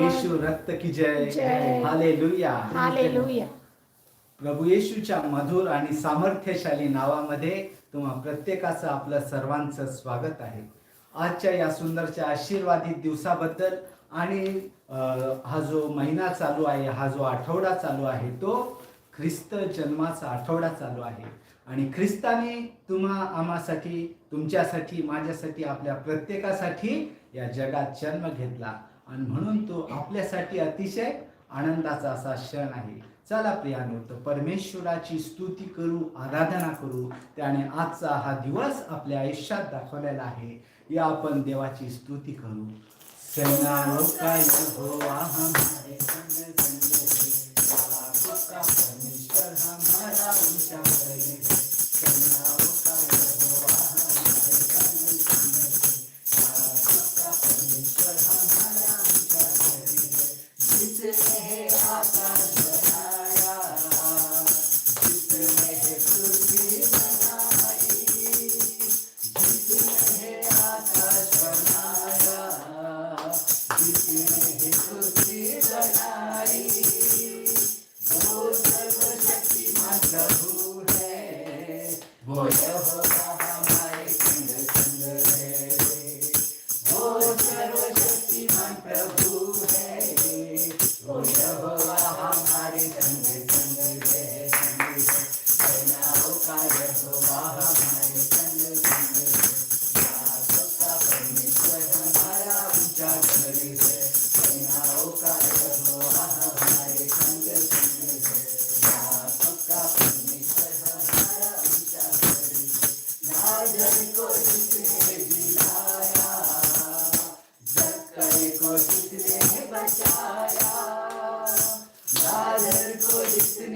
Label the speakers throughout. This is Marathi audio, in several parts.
Speaker 1: येशू रक्त की जय. हालेलुया.
Speaker 2: हालेलुया.
Speaker 1: प्रभू येशूच्या मधुर आणि सामर्थ्यशाली नावामध्ये तुम्हा प्रत्येकाचं आपलं सर्वांचं स्वागत आहे. आजच्या या सुंदरच्या आशीर्वादित दिवसाबद्दल आणि हा जो महिना चालू आहे हा जो आठवडा चालू आहे तो ख्रिस्त जन्माचा आठवडा चालू आहे. आणि ख्रिस्ताने तुम्हा आम्हासाठी तुमच्यासाठी माझ्यासाठी आपल्या प्रत्येकासाठी या जगात जन्म घेतला. आणि म्हणून तो आपल्यासाठी अतिशय आनंदाचा असा क्षण आहे. चला प्रियानो तर परमेश्वराची स्तुती करू आराधना करू त्याने आजचा हा दिवस आपल्या आयुष्यात दाखवलेला आहे. या आपण देवाची स्तुती करू.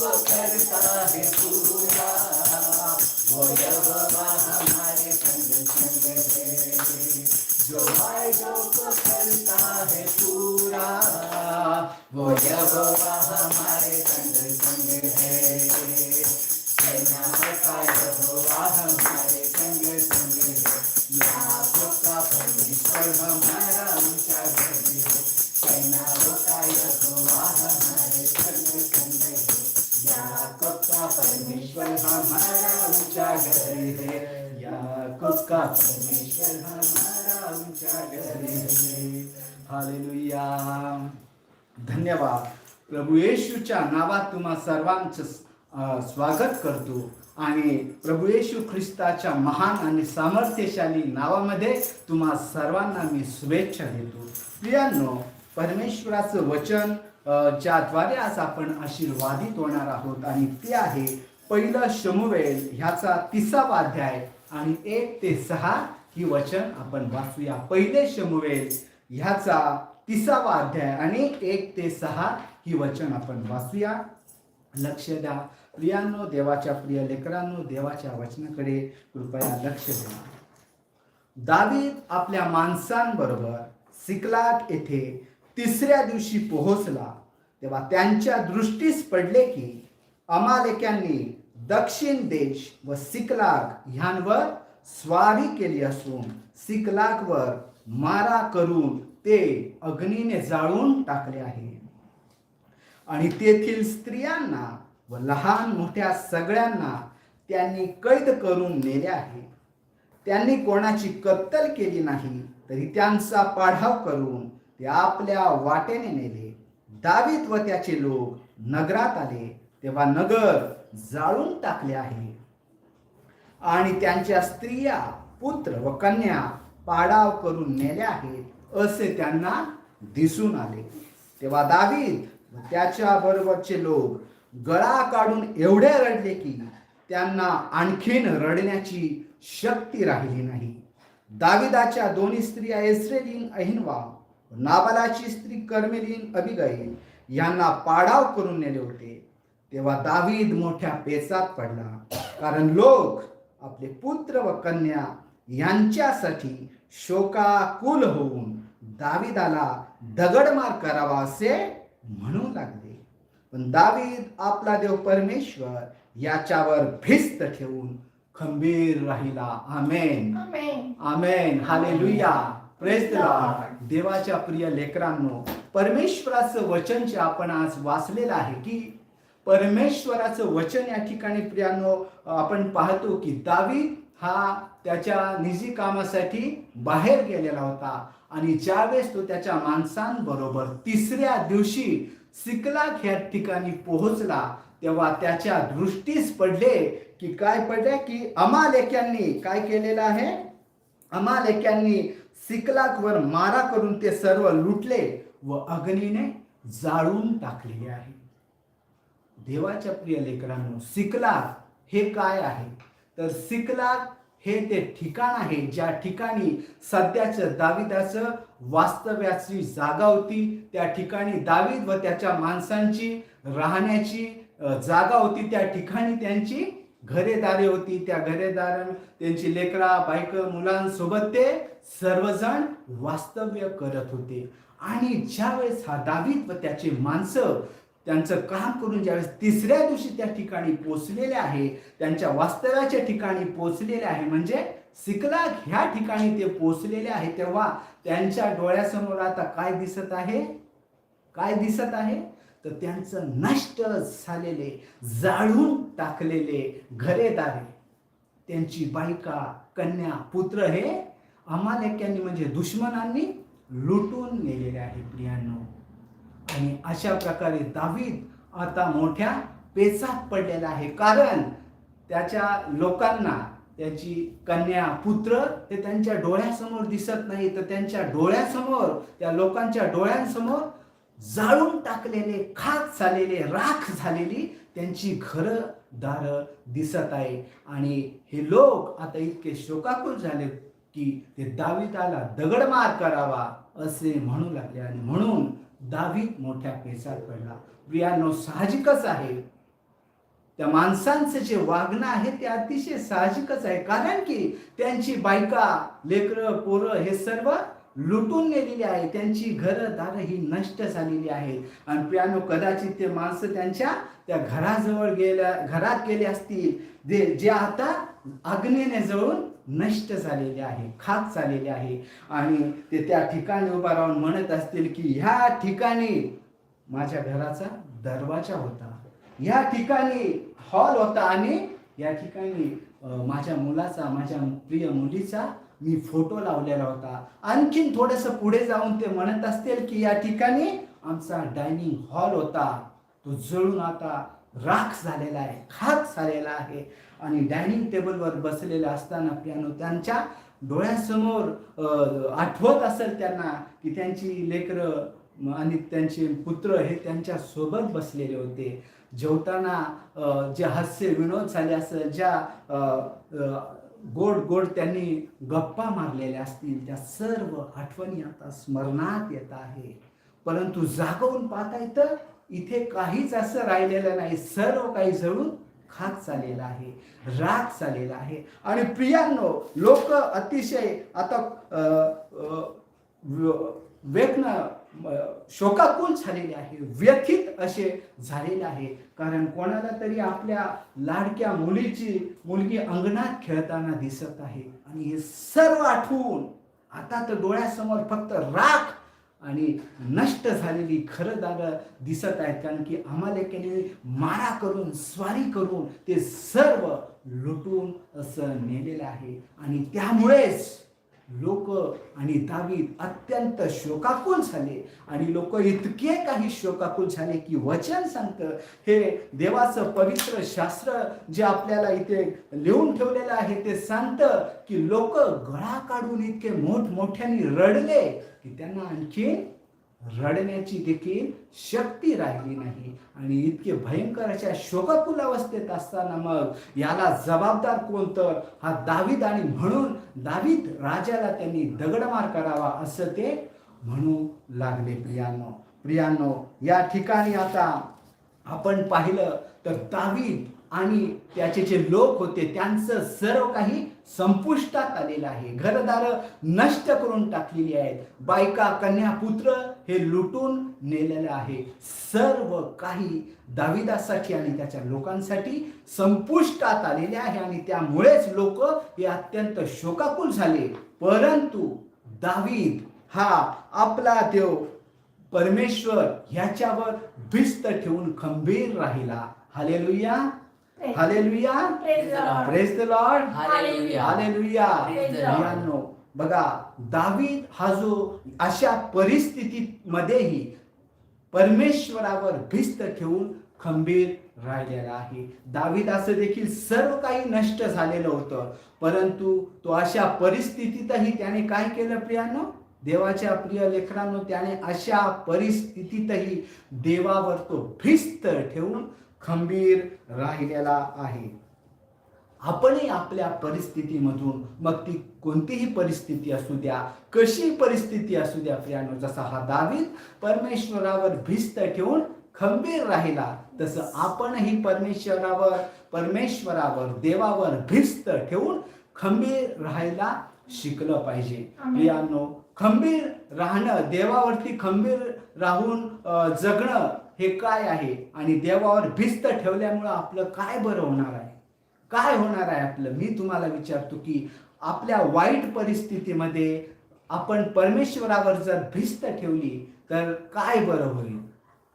Speaker 1: करता है पूरा वो यहोवा हमारे संग संग है जो वायदों को करता है पूरा वो यहोवा हमारे संग संग है नमस्कार. हालेलुया. धन्यवाद. प्रभू येशूच्या नावात तुम्हा सर्वांचं स्वागत करतो. आणि प्रभू येशू ख्रिस्ताच्या महान आणि सामर्थ्यशाली नावामध्ये तुम्हा सर्वांना मी शुभेच्छा देतो. प्रियांनो परमेश्वराचं वचन ज्याद्वारे आज आपण आशीर्वादित होणार आहोत आणि ते आहे पहिलं शमुवेल ह्याचा तिसावा अध्याय. आणि एक ते सहा ही वचन आपण वाचूया. पहिले शमुवेल ह्याचा तिसावा अध्याय आणि एक ते सहा ही वचन आपण वाचूया. लक्ष द्या. प्रियांनो देवाच्या प्रिय लेकरांनो देवाच्या वचनाकडे कृपया लक्ष द्या. दावीद आपल्या माणसांबरोबर सिकलात येथे तिसऱ्या दिवशी पोहोचला. तेव्हा त्यांच्या दृष्टीस पडले की अमालेक्यांनी दक्षिण देश व सिकलाग ह्यांवर स्वारी केली असून सिकलागवर मारा करून ते अग्नीने जाळून टाकले आहे. आणि तेथील स्त्रियांना व लहान मोठ्या सगळ्यांना त्यांनी कैद करून नेले आहे. त्यांनी कोणाची कत्तल केली नाही तरी त्यांचा पाढाव करून ते आपल्या वाटेने नेले. दावीत व त्याचे लोक नगरात आले. तेव्हा नगर जाळून टाकले आहे. आणि त्यांच्या स्त्रिया पुत्र व कन्या पाडाव करून नेल्या आहेत असे त्यांना दिसून आले. तेव्हा दावीद व त्याच्या बरोबरचे लोक गळा काढून एवढे रडले की त्यांना आणखीन रडण्याची शक्ती राहिली नाही. दाविदाच्या दोन्ही स्त्रिया एस्रेलिन अहिनवा नाबालाची स्त्री कर्मेलीन अबिगाईल यांना पाडाव करून नेले होते. तेव्हा दावीद मोठ्या पेचात पडला. कारण लोक आपले पुत्र व कन्या यांच्यासाठी शोकाकुल होऊन दाविदाला दगडमार करावा असे म्हणू लागले. पण दावीद आपला देव परमेश्वर याच्यावर भिस्त ठेवून खंबीर राहिला. आमेन. आमेन. हालेलुया. प्रेज लॉर्ड देवाच्या प्रिय लेकरांनो परमेश्वराचं वचन जे आपण आज वाचलेलं आहे की परमेश्वराचं वचन या ठिकाणी प्रियानो आपण पाहतो की दावीद हा त्याच्या निजी कामासाठी बाहेर गेलेला होता आणि ज्यावेळेस तो त्याच्या माणसांबरोबर तिसऱ्या दिवशी सिकलाक ह्या ठिकाणी पोहोचला तेव्हा त्याच्या दृष्टीस पडले की काय पडले की अमालेक्यांनी काय केलेलं आहे? अमालेक्यांनी सिकलाकवर मारा करून ते सर्व लुटले व अग्नीने जाळून टाकलेले आहे. देवाच्या प्रिय लेकरांनो सिकलाग हे काय आहे? तर सिकलाग हे ते ठिकाण आहे ज्या ठिकाणी सध्याचं दाविदाचं वास्तव्याची जागा होती. त्या ठिकाणी दावीद व त्याच्या माणसांची राहण्याची जागा होती. त्या ठिकाणी त्यांची घरेदारे होती. त्या घरेदार त्यांची लेकरा बायक मुलांसोबत ते सर्वजण वास्तव्य करत होते. आणि ज्यावेळेस हा दावीद व त्याची माणसं त्यांचं काम करून ज्यावेळेस तिसऱ्या दिवशी त्या ठिकाणी पोचलेले आहे त्यांच्या वास्तव्याच्या ठिकाणी पोचलेले आहे म्हणजे सिकलाग ह्या ठिकाणी ते पोचलेले आहे तेव्हा त्यांच्या डोळ्यासमोर आता काय दिसत आहे? काय दिसत आहे? तर त्यांचं नष्ट झालेले जाळून टाकलेले घरेदारे. त्यांची बायका कन्या पुत्र हे अमालेक्यांनी म्हणजे दुश्मनांनी लुटून नेलेले आहे प्रियांनो. आणि अशा प्रकारे दावीद आता मोठ्या पेचात पडलेला आहे. कारण त्याच्या लोकांना त्याची कन्या पुत्र हे त्यांच्या डोळ्यासमोर दिसत नाही. तर त्यांच्या डोळ्यासमोर त्या लोकांच्या डोळ्यांसमोर जाळून टाकलेले खाक झालेले राख झालेली त्यांची घरं दार दिसत आहे. आणि हे लोक आता इतके शोकाकुल झाले की ते दाविदाला दगडमार करावा असे म्हणू लागले. आणि म्हणून दहावीत मोठ्या पेचात पडला. प्रियांनो साहजिकच आहे. त्या माणसांचं जे वागणं आहे ते अतिशय साहजिकच आहे. कारण की त्यांची बायका लेकरं पोरं हे सर्व लुटून नेलेली आहे. त्यांची घरं दारं ही नष्ट झालेली आहेत आणि प्रियानो कदाचित ते माणसं त्यांच्या त्या घराजवळ गेल्या घरात गेले असतील. जे जे आता अग्नीने जळून नष्ट झालेले आहे खाक झालेले आहे. आणि ते त्या ठिकाणी उभा राहून म्हणत असतील की ह्या ठिकाणी माझ्या घराचा दरवाजा होता. या ठिकाणी हॉल होता आणि या ठिकाणी माझ्या मुलाचा माझ्या प्रिय मुलीचा मी फोटो लावलेला होता. आणखीन थोडस पुढे जाऊन ते म्हणत असतील की या ठिकाणी आमचा डायनिंग हॉल होता. तो जळून आता राख झालेला आहे खाक झालेला आहे. आणि डायनिंग टेबलवर बसलेला असताना पियानो त्यांच्या डोळ्यासमोर आठवत असेल त्यांना की त्यांची लेकरं आणि त्यांचे पुत्र हे त्यांच्यासोबत बसलेले होते. जेवताना जे हास्य विनोद झाले असेल ज्या गोड गोड त्यांनी गप्पा मारलेल्या असतील त्या सर्व आठवणी आता स्मरणात येत आहे. परंतु जागवून पाहता येतं इथे काहीच असं राहिलेलं नाही. सर्व काही जळून खाक चाललेला आहे राग चाललेला आहे. आणि प्रियांनो लोक अतिशय आता वेगनं शोकाकुल झालेले आहे व्यथित असे झालेले आहे. कारण कोणाला तरी आपल्या लाडक्या मुलीची मुलगी अंगणात खेळताना दिसत आहे. आणि हे सर्व आठवून आता तर डोळ्यासमोर फक्त राख आणि नष्ट झालेली खरं खरंदार दिसत आहेत. कारण की आम्हाला मारा करून स्वारी करून ते सर्व लुटून असं नेलेलं आहे. आणि त्यामुळेच लोक आणि दावीद अत्यंत शोकाकुल झाले. आणि लोक इतके काही शोकाकुल झाले की वचन सांगतं. हे देवाचं पवित्र शास्त्र जे आपल्याला इथे लिहून ठेवलेलं आहे ते सांगतं की लोक गळा काढून इतके मोठमोठ्याने रडले. की त्यांना आणखी रडण्याची देखील शक्ती राहिली नाही. आणि इतके भयंकर अशा शोकाकुल अवस्थेत असताना मग याला जबाबदार कोण तर? हा दावीद आणि म्हणून दावीद राजाला त्यांनी दगडमार करावा असं ते म्हणू लागले. प्रियानो प्रियानो या ठिकाणी आता आपण पाहिलं तर दावीद आणि त्याचे जे लोक होते त्यांचं सर्व काही संपुष्टात आलेलं आहे. घरदार नष्ट करून टाकलेली आहेत. बायका कन्या पुत्र हे लुटून नेलेलं आहे. सर्व काही दाविदासाठी आणि त्याच्या लोकांसाठी संपुष्टात आलेले आहे आणि त्यामुळेच लोक हे अत्यंत शोकाकुल झाले. परंतु दावीद हा आपला देव परमेश्वर ह्याच्यावर भिस्त ठेवून खंबीर राहिला. Hallelujah. Hallelujah. Praise the lord. Hallelujah बघा दावीद हा जो अशा परिस्थितीमध्येही परमेश्वरावर भिस्त ठेवून खंबीर राहिलेला आहे. दावीदाचं देखील सर्व काही नष्ट झालेलं होतं परंतु तो अशा परिस्थितीतही त्याने काय केलं प्रियानो? देवाच्या प्रिय लेकरांनो त्याने अशा परिस्थितीतही देवावर तो भिस्त ठेवून खंबीर राहिलेला आहे आपणही आपल्या परिस्थितीमधून मग ती कोणतीही परिस्थिती असू द्या कशी परिस्थिती असू द्या प्रियानो जसा हा दावीद परमेश्वरावर भिस्त ठेवून खंबीर राहिला तसं आपणही परमेश्वरावर परमेश्वरावर देवावर भिस्त ठेवून खंबीर राहायला शिकलं पाहिजे. प्रियानो खंबीर राहणं देवावरती खंबीर राहून जगणं हे काय आहे? आणि देवावर भिस्त ठेवल्यामुळं आपलं काय बरं होणार आहे? काय होणार आहे आपलं? मी तुम्हाला विचारतो की आपल्या वाईट परिस्थितीमध्ये आपण परमेश्वरावर जर भिस्त ठेवली तर काय बरं होईल?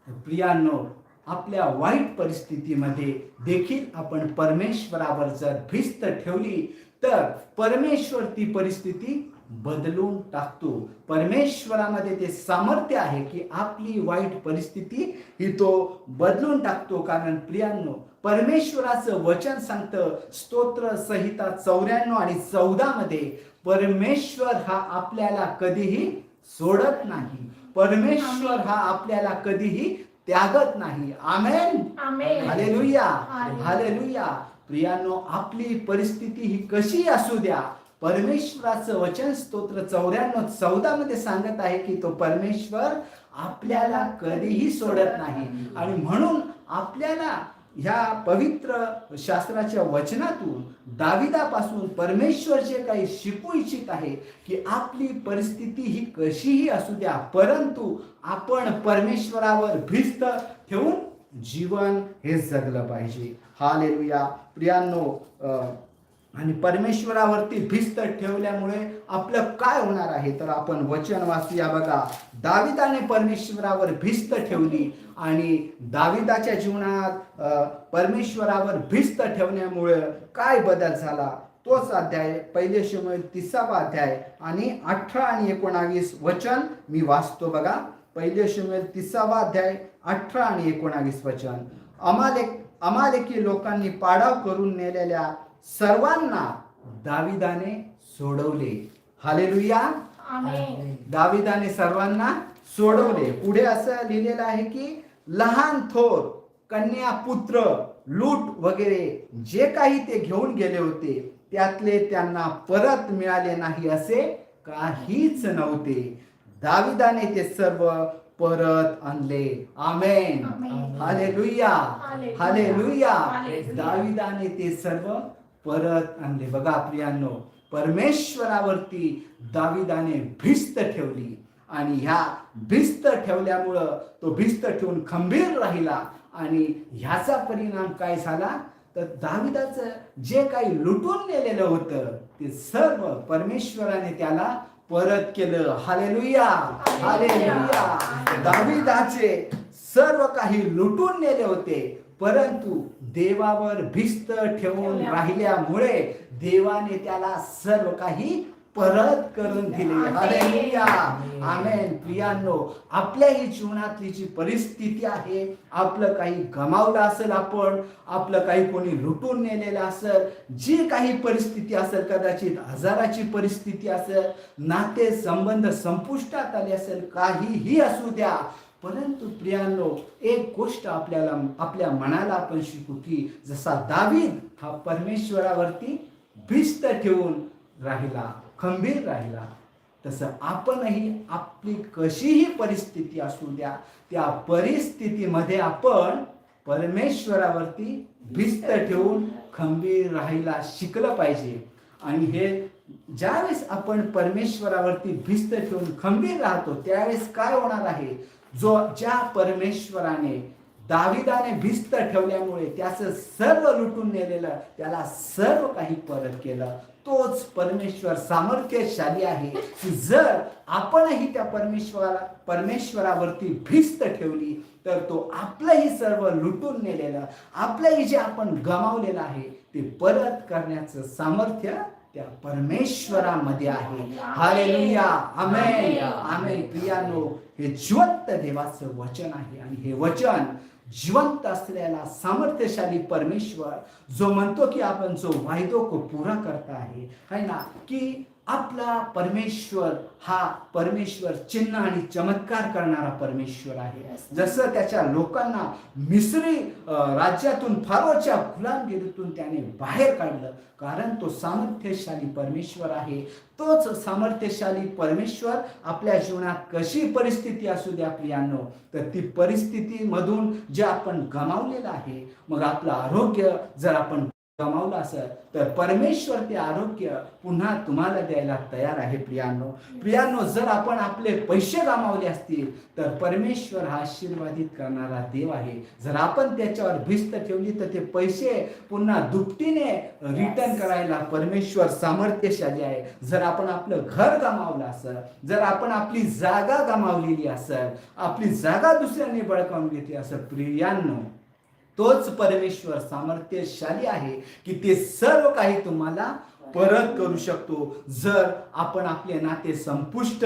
Speaker 1: प्रियांनो आपल्या वाईट परिस्थितीमध्ये देखील आपण परमेश्वरावर जर भिस्त ठेवली तर परमेश्वर ती परिस्थिती बदलून टाकतो. परमेश्वरामध्ये ते सामर्थ्य आहे की आपली वाईट परिस्थिती ही तो बदलून टाकतो. कारण प्रियांनो परमेश्वराचं वचन सांगतं स्तोत्र संहिता चौऱ्याण्णव आणि चौदा मध्ये परमेश्वर हा आपल्याला कधीही सोडत नाही. परमेश्वर हा आपल्याला कधीही त्यागत नाही. आमेन. हालेलुया.
Speaker 2: हालेलुया.
Speaker 1: प्रियानो आपली परिस्थिती ही कशी असू द्या? परमेश्वराचं वचन स्तोत्र चौऱ्याण्णव चौदा मध्ये सांगत आहे की तो परमेश्वर आपल्याला कधीही सोडत नाही. आणि म्हणून आपल्याला ह्या पवित्र शास्त्राच्या वचनातून दाविदापासून परमेश्वर जे काही शिकू इच्छित आहे की आपली परिस्थिती ही कशीही असू द्या परंतु आपण परमेश्वरावर भिस्त ठेवून जीवन हे जगलं पाहिजे. हा हालेलुया. प्रियांनो अं, आणि परमेश्वरावरती भिस्त ठेवल्यामुळे आपलं काय होणार आहे? तर आपण वचन वाचूया बघा. दाविदाने परमेश्वरावर भिस्त ठेवली आणि दाविदाच्या जीवनात परमेश्वरावर भिस्त ठेवण्यामुळे काय बदल झाला? तोच अध्याय पहिले शमय तिसावा अध्याय आणि अठरा आणि एकोणावीस वचन मी वाचतो बघा. पहिले शमय तिसावा अध्याय अठरा आणि एकोणावीस वचन. अमालेक अमालेकी लोकांनी पाडाव करून नेलेल्या सर्वांना दाविदाने सोडवले. हालेलुया. दाविदाने सर्वांना सोडवले. पुढे असं लिहिलेलं आहे की लहान थोर कन्या पुत्र लूट वगैरे जे काही ते घेऊन गेले होते त्यातले त्यांना परत मिळाले नाही असे काहीच नव्हते. दाविदाने ते सर्व परत आणले. आमेन. हालेलुया
Speaker 2: हालेलुया.
Speaker 1: दाविदाने ते सर्व परत आणले. बघा प्रियांनो परमेश्वरावरती दाविदाने भिस्त ठेवली आणि ह्या भिस्त ठेवल्यामुळं तो भिस्त ठेवून खंबीर राहिला आणि ह्याचा परिणाम काय झाला? तर दाविदाचं जे काही लुटून नेलेलं होतं ते सर्व परमेश्वराने त्याला परत केलं. हालेलुया! हालेलुया! दाविदाचे सर्व काही लुटून नेले होते. परंतु देवावर भिस्त ठेवून राहिल्यामुळे देवाने त्याला सर्व काही परत करून दिले. हालेलुया
Speaker 3: आमेन.
Speaker 1: प्रियांनो आपल्याही जीवनातली जी परिस्थिती आहे आपलं काही गमावलं असेल आपण आपलं काही कोणी लुटून नेलेलं असेल जी काही परिस्थिती असेल कदाचित आजाराची परिस्थिती असेल नाते संबंध संपुष्टात आले असेल काहीही असू द्या परंतु प्रियांनो एक गोष्ट आपल्याला आपल्या मनाला आपण शिकू की जसा दावीद हा परमेश्वरावरती भिस्त ठेवून राहिला खंबीर राहिला तसं आपणही आपली कशीही परिस्थिती असू द्या त्या परिस्थितीमध्ये आपण परमेश्वरावरती भिस्त ठेवून खंबीर राहायला शिकलं पाहिजे. आणि हे ज्यावेळेस आपण परमेश्वरावरती भिस्त ठेवून खंबीर राहतो त्यावेळेस काय होणार आहे? जो ज्या परमेश्वराने दाविदाने भिस्त ठेवल्यामुळे त्याचं सर्व लुटून नेलेलं त्याला सर्व काही परत केलं तोच परमेश्वर सामर्थ्यशाली आहे की जर आपणही त्या परमेश्वरा परमेश्वरावरती भिस्त ठेवली तर तो आपलंही सर्व लुटून नेलेलं आपलंही जे आपण गमावलेलं आहे ते परत करण्याचं सामर्थ्य त्या परमेश्वरामध्ये आहे. हालेलुया आमेन आमेन प्रियानो हे जिवंत देवाचं वचन आहे आणि हे वचन जिवंत असलेला सामर्थ्यशाली परमेश्वर जो म्हणतो की आपण जो वायदो को पुरा करता आहे है ना? की आपला परमेश्वर हा परमेश्वर चिन्ह आणि चमत्कार करणारा परमेश्वर आहे. जसं त्याच्या लोकांना मिसरी राज्यातून फारोच्या गुलामगिरीतून त्याने बाहेर काढलं कारण तो सामर्थ्यशाली परमेश्वर आहे. तोच सामर्थ्यशाली परमेश्वर आपल्या जीवनात कशी परिस्थिती असू द्या प्रियांनो तर ती परिस्थितीमधून जे आपण गमावलेलं आहे मग आपलं आरोग्य जर आपण गमावलं असेल तर परमेश्वर ते आरोग्य पुन्हा तुम्हाला द्यायला तयार आहे प्रियांनो. प्रियांनो जर आपण आपले पैसे गमावले असतील तर परमेश्वर हा आशीर्वादित करणारा देव आहे. जर आपण त्याच्यावर भिस्त ठेवली तर ते पैसे पुन्हा दुपटीने रिटर्न करायला परमेश्वर सामर्थ्यशाली आहे. जर आपण आपलं घर गमावलं असेल जर आपण आपली जागा गमावलेली असेल आपली जागा दुसऱ्यांनी बळकावून घेतली असेल प्रियांनो तोच परमेश्वर सामर्थ्यशाली आहे की ते सर्व काही तुम्हाला परत करू शकतो. जर आपण आपले नाते संपुष्ट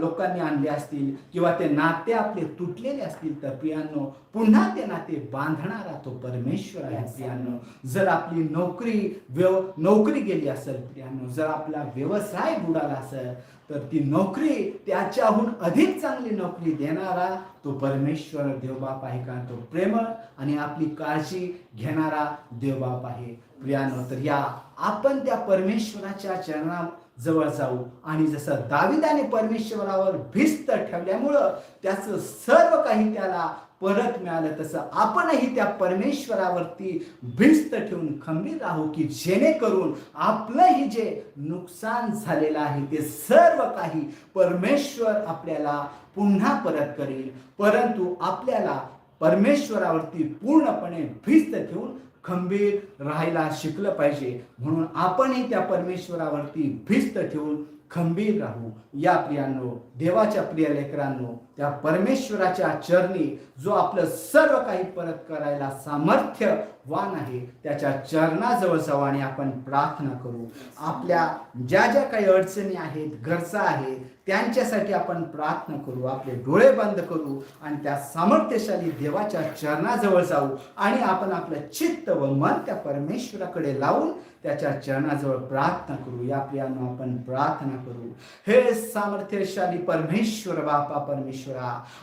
Speaker 1: लोकांनी आणले असतील किंवा ते नाते आपले तुटलेले असतील तर प्रियांनो पुन्हा ते नाते बांधणारा तो परमेश्वर आहे प्रियांनो. जर आपली नोकरी व्यव नोकरी गेली असेल प्रियांनो जर आपला व्यवसाय बुडाला असेल तर ती नोकरी त्याच्याहून अधिक चांगली नोकरी देणारा तो परमेश्वर देवबाप आहे का? तो प्रेमळ आणि आपली काळजी घेणारा देवबाप आहे. प्रियानो तर या आपण त्या परमेश्वराच्या चरणा जवळ जाऊ. आणि जसं दाविदाने परमेश्वरावर भिस्त ठेवल्यामुळं त्याचं सर्व काही त्याला परत मिळालं तसं आपणही त्या परमेश्वरावरती भिस्त ठेवून खंबीर राहू की जेणेकरून आपलंही जे नुकसान झालेलं आहे ते सर्व काही परमेश्वर आपल्याला पुन्हा परत करेल. परंतु आपल्याला परमेश्वरावरती पूर्णपणे भिस्त ठेवून खंबीर राहायला शिकलं पाहिजे. म्हणून आपणही त्या परमेश्वरावरती भिस्त ठेवून खंबीर राहू. या प्रियांनो देवाच्या प्रिय लेकरांनो त्या परमेश्वराच्या चरणी जो आपलं सर्व काही परत करायला सामर्थ्यवान आहे त्याच्या चरणाजवळ जाऊ आणि आपण प्रार्थना करू. आपल्या ज्या ज्या काही अडचणी आहेत गरजा आहेत त्यांच्यासाठी आपण प्रार्थना करू. आपले डोळे बंद करू आणि त्या सामर्थ्यशाली देवाच्या चरणाजवळ जाऊ आणि आपण आपलं चित्त व मन त्या परमेश्वराकडे लावून त्याच्या चरणाजवळ प्रार्थना करू. या प्रियानं आपण प्रार्थना करू. हे सामर्थ्यशाली परमेश्वर बापा परमेश्वर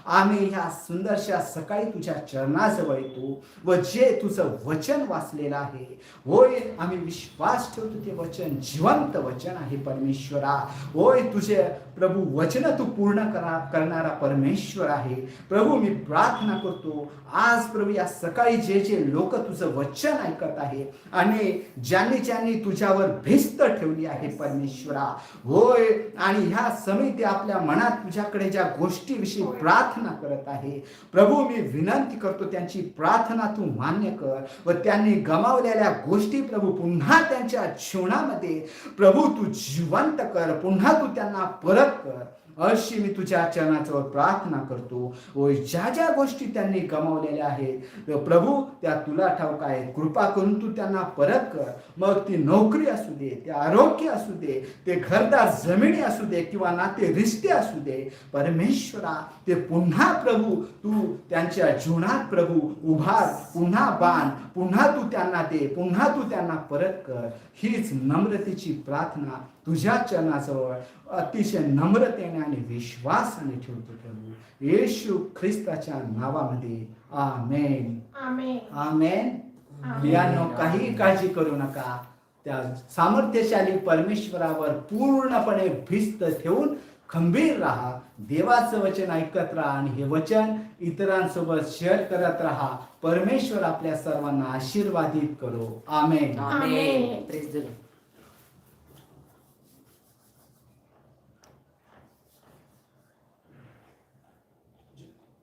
Speaker 1: आम्ही ह्या सुंदरशा सकाळी तुझ्या चरणाजवळ येतो व जे तुझं वचन वाचलेलं आहे होय आम्ही विश्वास ठेवतो ते वचन जिवंत वचन आहे परमेश्वरा. होय तुझे प्रभू वचन तू पूर्ण करा करणारा परमेश्वर आहे. प्रभू मी प्रार्थना करतो आज प्रभू या सकाळी जे जे लोक तुझं वचन ऐकत आहे आणि ज्यांनी ज्यांनी तुझ्यावर भिस्त ठेवली आहे परमेश्वरा होय आणि ह्या समिती आपल्या मनात तुझ्याकडे ज्या गोष्टीविषयी प्रार्थना करत आहे. प्रभू मी विनंती करतो त्यांची प्रार्थना तू मान्य कर व त्यांनी गमावलेल्या गोष्टी प्रभू पुन्हा त्यांच्या जीवनामध्ये प्रभू तू जिवंत कर पुन्हा तू त्यांना परत मदत कर. अशी मी तुझ्या चरणाजवळ प्रार्थना करतो. व ज्या ज्या गोष्टी त्यांनी गमावलेल्या आहेत प्रभू त्या तुला ठाऊक आहेत कृपा करून तू त्यांना परत कर. मग ती नोकरी असू दे ते आरोग्य असू दे ते घरदार जमिनी असू दे किंवा नाते रिश्ते असू दे परमेश्वरा ते पुन्हा प्रभू तू त्यांच्या जीवनात प्रभू उभार पुन्हा बांध पुन्हा तू त्यांना दे पुन्हा तू त्यांना परत कर. हीच नम्रतेची प्रार्थना तुझ्या चरणाजवळ अतिशय नम्रतेने आणि विश्वासाने ठेवतो प्रभू. येशू ख्रिस्ताच्या नावामध्ये. आमेन.
Speaker 2: आमेन.
Speaker 1: आमेन. प्रियांनो काही काळजी करू नका. त्या सामर्थ्यशाली परमेश्वरावर पूर्णपणे भिस्त ठेवून खंबीर राहा. देवाचं वचन ऐकत राहा आणि हे वचन इतरांसोबत शेअर करत राहा. परमेश्वर आपल्या सर्वांना आशीर्वादित करो. आमेन.
Speaker 3: Lord.